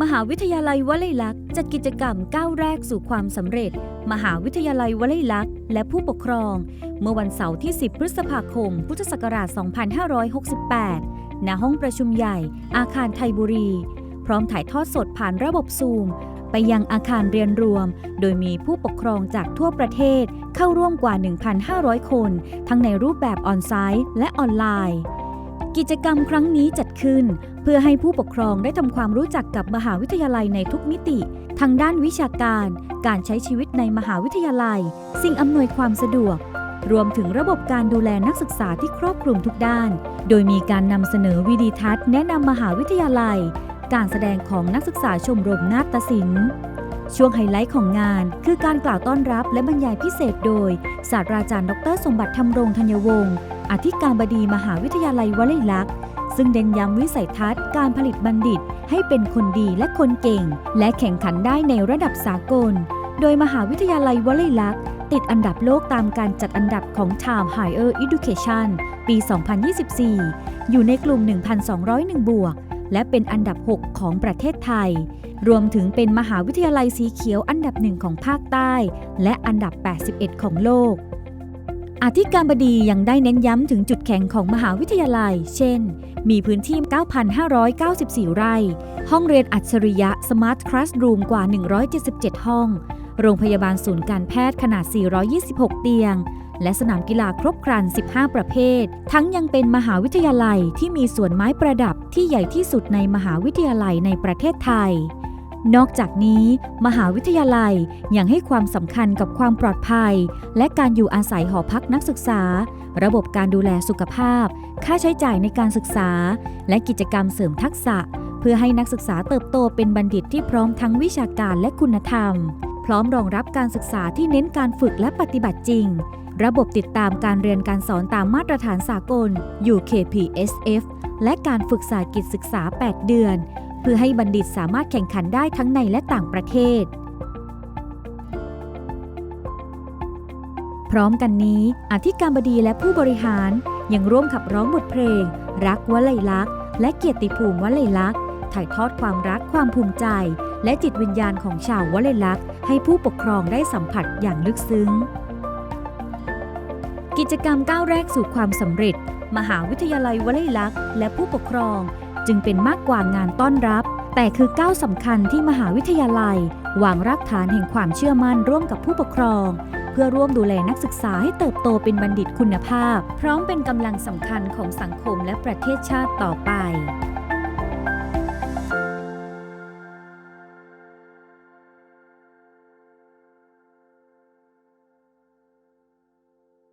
มหาวิทยาลัยวลัยลักษณ์จัดกิจกรรมก้าวแรกสู่ความสำเร็จ มหาวิทยาลัยวลัยลักษณ์และผู้ปกครอง เมื่อวันเสาร์ที่ 10 พฤษภาคม พุทธศักราช 2568 ณ ห้องประชุมใหญ่อาคารไทยบุรี พร้อมถ่ายทอดสดผ่านระบบซูม ไปยังอาคารเรียนรวม โดยมีผู้ปกครองจากทั่วประเทศเข้าร่วมกว่า 1,500 คน ทั้งในรูปแบบออนไซต์และออนไลน์กิจกรรมครั้งนี้จัดขึ้น พื่อให้ผู้ปกครองได้ทำความรู้จักกับมหาวิทยาลัยในทุกมิติทางด้านวิชาการ การใช้ชีวิตในมหาวิทยาลัย สิ่งอำนวยความสะดวก รวมถึงระบบการดูแลนักศึกษาที่ครอบคลุมทุกด้าน โดยมีการนำเสนอวิดีทัศน์แนะนำมหาวิทยาลัย การแสดงของนักศึกษาชมรมนาฏศิลป์ช่วงไฮไลท์ของงานคือการกล่าวต้อนรับและบรรยายพิเศษโดย ศาสตราจารย์ดร สมบัติธรรมรงธัญวงศ์อธิการบดีมหาวิทยาลัยวลัยลักษณ์ ซึ่งเน้นย้ำวิสัยทัศน์การผลิตบัณฑิตให้เป็นคนดีและคนเก่ง และแข่งขันได้ในระดับสากล โดยมหาวิทยาลัยวลัยลักษณ์ติดอันดับโลกตามการจัดอันดับของ Time Higher Education ปี 2024 อยู่ในกลุ่ม 1,201 บวก และเป็นอันดับ 6 ของประเทศไทย รวมถึงเป็นมหาวิทยาลัยสีเขียวอันดับหนึ่งของภาคใต้ และอันดับ 81 ของโลก อธิการบดียังได้เน้นย้ำถึงจุดแข็งของมหาวิทยาลัย เช่น มีพื้นที่ 9,594 ไร่ ห้องเรียนอัจฉริยะ Smart Classroom กว่า 177 ห้อง โรงพยาบาลศูนย์การแพทย์ขนาด 426 เตียง และสนามกีฬาครบครัน 15 ประเภท ทั้งยังเป็นมหาวิทยาลัยที่มีสวนไม้ประดับที่ใหญ่ที่สุดในมหาวิทยาลัยในประเทศไทย นอกจากนี้ มหาวิทยาลัยยังให้ความสำคัญกับความปลอดภัย และการอยู่อาศัยหอพักนักศึกษา ระบบการดูแลสุขภาพ ค่าใช้จ่ายในการศึกษา และกิจกรรมเสริมทักษะ เพื่อให้นักศึกษาเติบโตเป็นบัณฑิตที่พร้อมทั้งวิชาการและคุณธรรม พร้อมรองรับการศึกษาที่เน้นการฝึกและปฏิบัติจริง ระบบติดตามการเรียนการสอนตามมาตรฐานสากล UKPSF และการฝึกสากิจศึกษา 8 เดือน พื่อให้บัณฑิตสามารถแข่งขันได้ทั้งในและต่างประเทศ พร้อมกันนี้อธิการบดีและผู้บริหารยังร่วมขับร้องบทเพลง รักวลัยลักษณ์และเกียรติภูมิวลัยลักษณ์ถ่ายทอดความรักความภูมิใจ และจิตวิญญาณของชาววลัยลักษณ์ให้ผู้ปกครองได้สัมผัสอย่างลึกซึ้ง กิจกรรมก้าวแรกสู่ความสำเร็จ มหาวิทยาลัยวลัยลักษณ์และผู้ปกครอง จึงเป็นมากกว่างานต้อนรับ แต่คือก้าวสำคัญที่มหาวิทยาลัยวางรากฐานแห่งความเชื่อมั่นร่วมกับผู้ปกครอง เพื่อร่วมดูแลนักศึกษาให้เติบโตเป็นบัณฑิตคุณภาพ พร้อมเป็นกำลังสำคัญของสังคมและประเทศชาติต่อไป